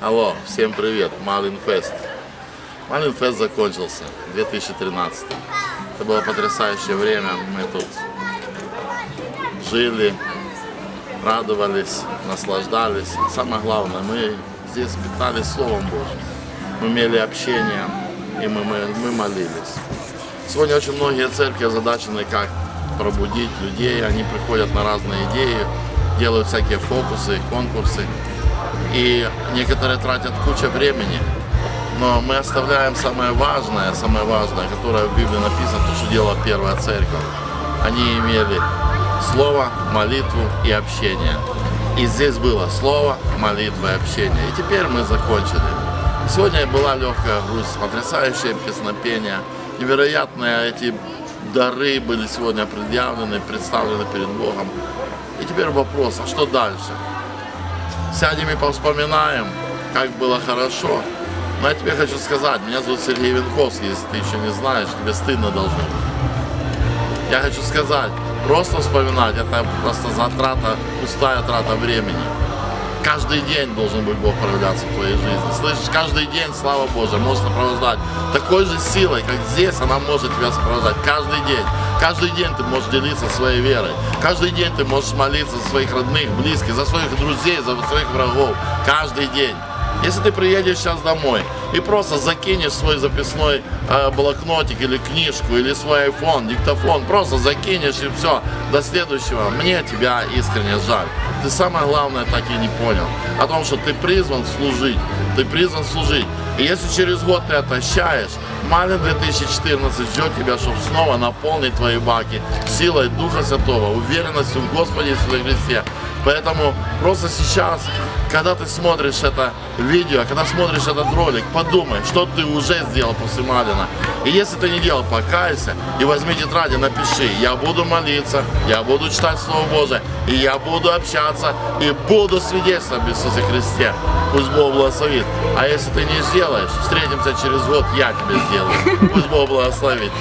Алло, всем привет, Малинфест. Малинфест закончился, 2013. Это было потрясающее время, мы тут жили, радовались, наслаждались. Самое главное, мы здесь питались Словом Божьим. Мы имели общение, и мы, мы, мы молились. Сегодня очень многие церкви озадачены, как пробудить людей. Они приходят на разные идеи, делают всякие фокусы, конкурсы. И некоторые тратят кучу времени. Но мы оставляем самое важное, самое важное, которое в Библии написано, то, что делала первая церковь. Они имели слово, молитву и общение. И здесь было слово, молитва и общение. И теперь мы закончили. Сегодня была легкая грусть, потрясающее песнопение. Невероятные эти дары были сегодня предъявлены, представлены перед Богом. И теперь вопрос, а что дальше? Сядем и повспоминаем, как было хорошо. Но я тебе хочу сказать, меня зовут Сергей Винковский, если ты еще не знаешь, тебе стыдно должно быть. Я хочу сказать, просто вспоминать, это просто затрата, пустая трата времени. Каждый день должен быть Бог проявляться в твоей жизни. Слышишь, каждый день, слава Божия, может сопровождать такой же силой, как здесь, она может тебя сопровождать каждый день. Каждый день ты можешь делиться своей верой. Каждый день ты можешь молиться за своих родных, близких, за своих друзей, за своих врагов. Каждый день. Если ты приедешь сейчас домой и просто закинешь свой записной э, блокнотик или книжку, или свой iPhone, диктофон, просто закинешь и все, до следующего, мне тебя искренне жаль. Ты самое главное так и не понял. О том, что ты призван служить. Ты призван служить. И если через год ты отощаешь, Малин 2014 ждет тебя, чтобы снова наполнить твои баки силой Духа Святого, уверенностью в Господе Иисусе Христе. Поэтому просто сейчас, когда ты смотришь это видео, когда смотришь этот ролик, подумай, что ты уже сделал после Малина. И если ты не делал, покайся и возьми тетрадь и напиши, я буду молиться, я буду читать Слово Божие, и я буду общаться, и буду свидетельствовать об Иисусе Христе. Пусть Бог благословит. А если ты не сделаешь, встретимся через год, я тебе сделаю. Пусть Бог благословит.